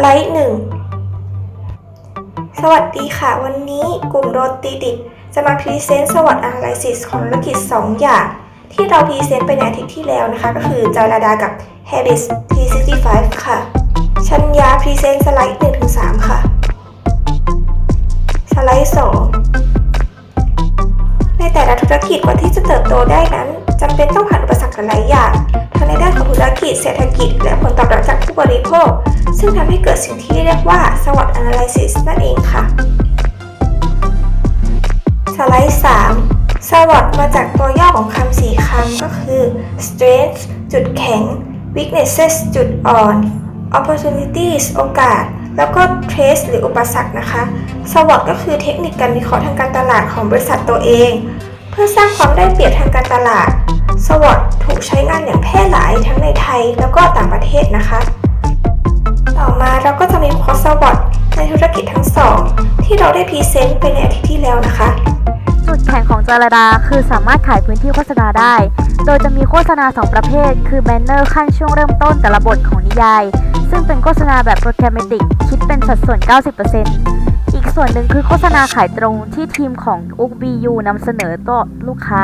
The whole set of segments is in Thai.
ไลด์หนึ่งสวัสดีค่ะ วันนี้กลุ่มโรตีดิบจะมาพรีเซนต์สวอต Analysis ของธุรกิจ 2 อย่าง ที่เราพรีเซนต์ไปในอาทิตย์ที่แล้วนะคะ ก็คือจาราดากับ Habits T65 ค่ะ ชัญญาพรีเซนต์สไลด์1-3 ค่ะ สไลด์ 2 ในแต่ละธุรกิจกว่าที่จะเติบโตได้นั้นจำเป็นต้องผ่านอุปสรรคหลายอย่างทั้งในด้านของธุรกิจเศรษฐกิจ และผลตอบรับจากผู้บริโภค ซึ่งทำให้เกิดสิ่งที่เรียกว่า SWOT Analysis นั่นเองค่ะ สไลด์ 3 SWOT มาจากตัวย่อของคำสี่คำก็คือ strength จุดแข็ง weaknesses จุดอ่อน opportunities โอกาส แล้วก็ threats หรืออุปสรรคนะคะ SWOT ก็คือเทคนิคการวิเคราะห์ทางการตลาดของบริษัทตัวเอง เพื่อสร้างความได้เปรียบทางการตลาด SWOT ถูกใช้งานอย่างแพร่หลายทั้งในไทยแล้วก็ต่างประเทศนะคะ ต่อมาเราก็จะมีคอร์ส SWOT ในธุรกิจทั้งสองที่เราได้พรีเซนต์ไปในอาทิตย์ที่แล้วนะคะ จุดแข็งของจารดาคือสามารถขายพื้นที่โฆษณาได้ โดยจะมีโฆษณา 2 ประเภท คือแบนเนอร์ขั้นช่วงเริ่มต้นแต่ละบทของนิยาย ซึ่งเป็นโฆษณาแบบโปรแกรมติกคิดเป็นสัดส่วน 90%อีกส่วนหนึ่งคือโฆษณาขายตรงที่ทีมของอุกบียูนำเสนอต่อลูกค้า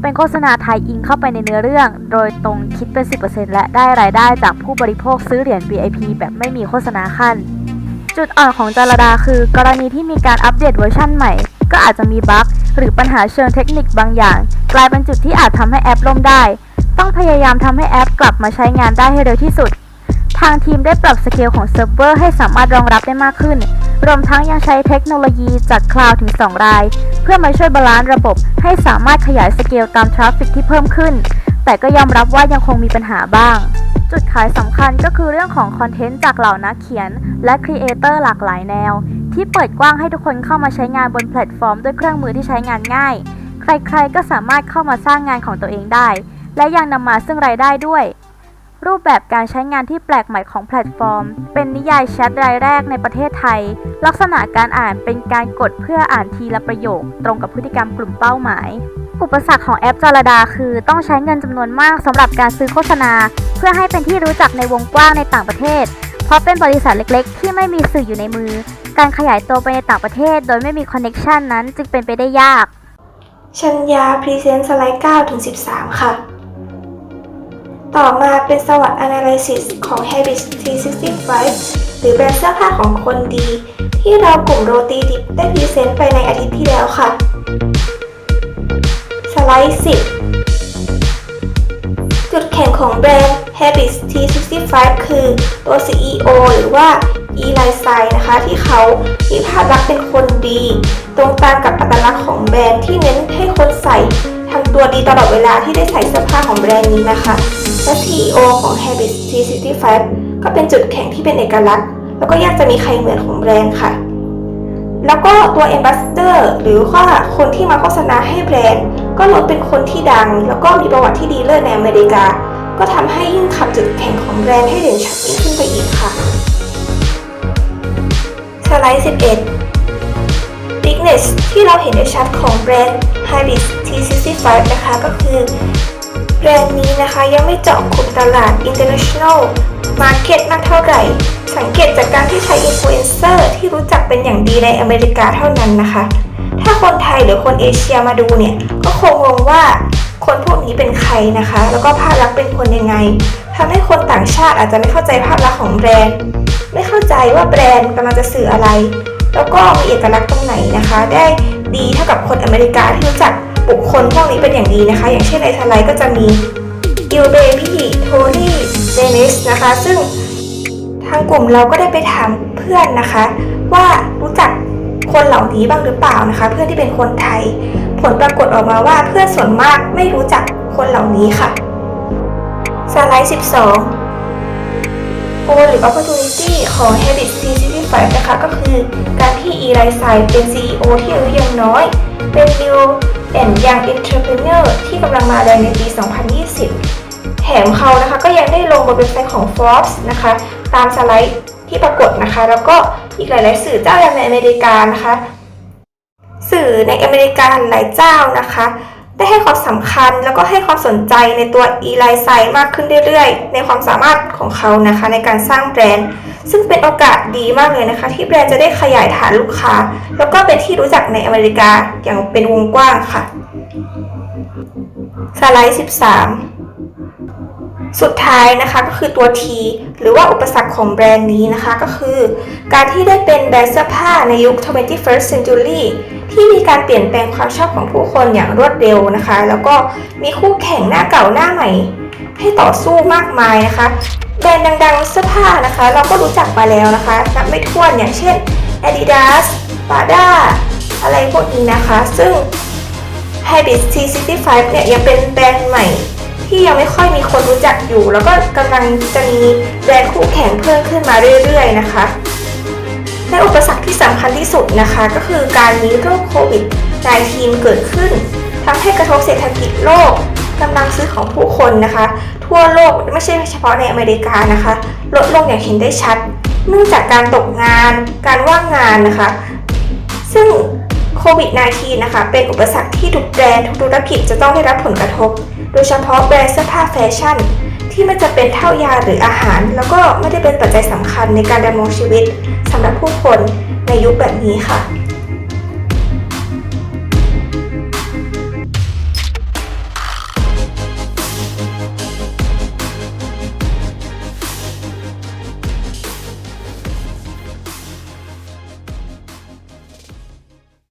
เป็นโฆษณาไทยอิงเข้าไปในเนื้อเรื่อง โดยตรงคิดเป็น 10%และได้รายได้จากผู้บริโภคซื้อเหรียญ VIP แบบไม่มีโฆษณาขั้น จุดอ่อนของจารดาคือ กรณีที่มีการอัปเดตเวอร์ชันใหม่ ก็อาจจะมีบั๊กหรือปัญหาเชิงเทคนิคบางอย่าง กลายเป็นจุดที่อาจทำให้แอปล่มได้ ต้องพยายามทำให้แอปกลับมาใช้งานได้ให้เร็วที่สุด ทางทีมได้ปรับสเกลของเซิร์ฟเวอร์ให้สามารถรองรับได้มากขึ้น รวมทั้งยังใช้เทคโนโลยีจากคลาวด์ถึง 2 ราย เพื่อมาช่วยบาลานซ์ระบบให้สามารถขยายสเกลตามทราฟฟิกที่เพิ่มขึ้น แต่ก็ยอมรับว่ายังคงมีปัญหาบ้าง จุดขายสำคัญก็คือเรื่องของคอนเทนต์จากเหล่านักเขียน และครีเอเตอร์หลากหลายแนว ที่เปิดกว้างให้ทุกคนเข้ามาใช้งานบนแพลตฟอร์มด้วยเครื่องมือที่ใช้งานง่าย ใครๆก็สามารถเข้ามาสร้างงานของตัวเองได้ และยังนำมาซึ่งรายได้ด้วย รูปแบบการใช้งานที่แปลกใหม่ของแพลตฟอร์ม เป็นนิยายแชทรายแรกในประเทศไทย ลักษณะการอ่านเป็นการกดเพื่ออ่านทีละประโยค ตรงกับพฤติกรรมกลุ่มเป้าหมาย อุปสรรคของแอปจารดาคือต้องใช้เงินจำนวนมากสำหรับการซื้อโฆษณา เพื่อให้เป็นที่รู้จักในวงกว้างในต่างประเทศ เพราะเป็นบริษัทเล็กๆ ที่ไม่มีสื่ออยู่ในมือ การขยายตัวไปในต่างประเทศ โดยไม่มีคอนเน็ชันนั้นจึงเป็นไปได้ยาก ชัญญาพรีเซนต์สไลด์9ถึง13 ค่ะ ต่อมาเป็นสวัสด Analysis ของ Habits T65 หรือแบรนด์เสื้อผ้าของคนดี ที่เรากลุ่มโรตีดิบได้พรีเซนต์ไปในอาทิตย์ที่แล้วค่ะ สไลด์ 10 จุดแข็งของแบรนด์ Habits T65 คือตัว CEO หรือว่า e l i s i นะคะ ที่เขามีภาพลักษณ์เป็นคนดี ตรงตามกับอัตลักษณ์ของแบรนด์ที่เน้นให้คนใส่ ตัวดีตลอดเวลาที่ได้ใส่เสื้อผ้าของแบรนด์นี้นะคะ และ CEO ของ Habit T65 ก็เป็นจุดแข็งที่เป็นเอกลักษณ์ แล้วก็ยากจะมีใครเหมือนของแบรนด์ค่ะ แล้วก็ตัว Ambassador หรือว่าคนที่มาโฆษณาให้แบรนด์ ก็ล้วนเป็นคนที่ดัง แล้วก็มีประวัติที่ดีเลิศในอเมริกา ก็ทำให้ยิ่งขับจุดแข็งของแบรนด์ให้เด่นชัดยิ่งขึ้นไปอีกค่ะ สไลด์ 11 Bigness ที่เราเห็นได้ชัดของแบรนด์ Habits T65 นะคะก็คือแบรนด์นี้นะคะยังไม่เจาะกลุ่มตลาด international market มากเท่าไหร่ สังเกตจากการที่ใช้อินฟลูเอนเซอร์ที่รู้จักเป็นอย่างดีในอเมริกาเท่านั้นนะคะ ถ้าคนไทยหรือคนเอเชียมาดูเนี่ย ก็คงงงว่าคนพวกนี้เป็นใครนะคะ แล้วก็ภาพลักษณ์เป็นคนยังไงทำให้คนต่างชาติอาจจะไม่เข้าใจภาพลักษณ์ของแบรนด์ ไม่เข้าใจว่าแบรนด์กำลังจะสื่ออะไร แล้วก็มีเอกลักษณ์ตรงไหนนะคะ ได้ดีเท่ากับคนอเมริกาที่รู้จัก บุคคลพวกนี้เป็นอย่างดีนะคะ อย่างเช่นในสไลก็จะมีอิลเบพี่โทนี่เดนิสนะคะ ซึ่งทางกลุ่มเราก็ได้ไปถามเพื่อนนะคะ ว่ารู้จักคนเหล่านี้บ้างหรือเปล่านะคะ เพื่อนที่เป็นคนไทย ผลปรากฏออกมาว่าเพื่อนส่วนมากไม่รู้จักคนเหล่านี้ค่ะสไลด์ 12 โอหรือ opportunity ของ Habits T65 นะคะ ก็คือการที่ e l i s i เป็น CEO ที่อายุยังน้อย เป็น new and young entrepreneur ที่กำลังมาแรงในปี 2020 แถมเขานะคะก็ยังได้ลงบนเว็บไซต์ของ Forbes นะคะ ตามสไลด์ที่ปรากฏนะคะ แล้วก็อีกหลาย ๆ สื่อเจ้าดังในอเมริกานะคะ สื่อในอเมริกาหลายเจ้านะคะ ได้ให้ความสำคัญแล้วก็ให้ความสนใจในตัวอีไลไซมากขึ้นเรื่อย ๆ ในความสามารถของเขานะคะในการสร้างแบรนด์ ซึ่งเป็นโอกาสดีมากเลยนะคะ ที่แบรนด์จะได้ขยายฐานลูกค้า แล้วก็เป็นที่รู้จักในอเมริกาอย่างเป็นวงกว้างค่ะ สไลด์ 13 สุดท้ายนะคะก็คือตัว T หรือว่าอุปสรรคของแบรนด์นี้นะคะก็คือ การที่ได้เป็นแบรนด์เสื้อผ้าในยุค 21st century ที่มีการเปลี่ยนแปลงความชอบของผู้คนอย่างรวดเร็วนะคะ แล้วก็มีคู่แข่งหน้าเก่าหน้าใหม่ ให้ต่อสู้มากมายนะคะ รนด์ดังๆเสื้อผ้านะคะ เราก็รู้จักมาแล้วนะคะนับไม่ถ้วนอย่างเช่น Adidas Prada อะไรพวกนี้นะคะ ซึ่ง Habit T65 เนี่ยยังเป็นแบรนด์ใหม่ ที่ยังไม่ค่อยมีคนรู้จักอยู่ แล้วก็กำลังจะมีแบรนด์คู่แข่งเพิ่มขึ้นมาเรื่อยๆนะคะและอุปสรรคที่สำคัญที่สุดนะคะ ก็คือการมีโรคโควิด -19 เกิดขึ้นทำให้กระทบเศรษฐกิจโลกกำลังซื้อของผู้คนนะคะ ทั่วโลกไม่ใช่เฉพาะในอเมริกานะคะ ลดลงอย่างเห็นได้ชัด เนื่องจากการตกงาน การว่างงานนะคะ ซึ่งโควิด -19 นะคะ เป็นอุปสรรคที่ทุกแบรนด์ทุกธุรกิจจะต้องได้รับผลกระทบ โดยเฉพาะแบรนด์เสื้อผ้าแฟชั่น ที่ไม่จะเป็นเท่ายาหรืออาหาร แล้วก็ไม่ได้เป็นปัจจัยสำคัญในการดำรงชีวิตสำหรับผู้คนในยุคแบบนี้ค่ะ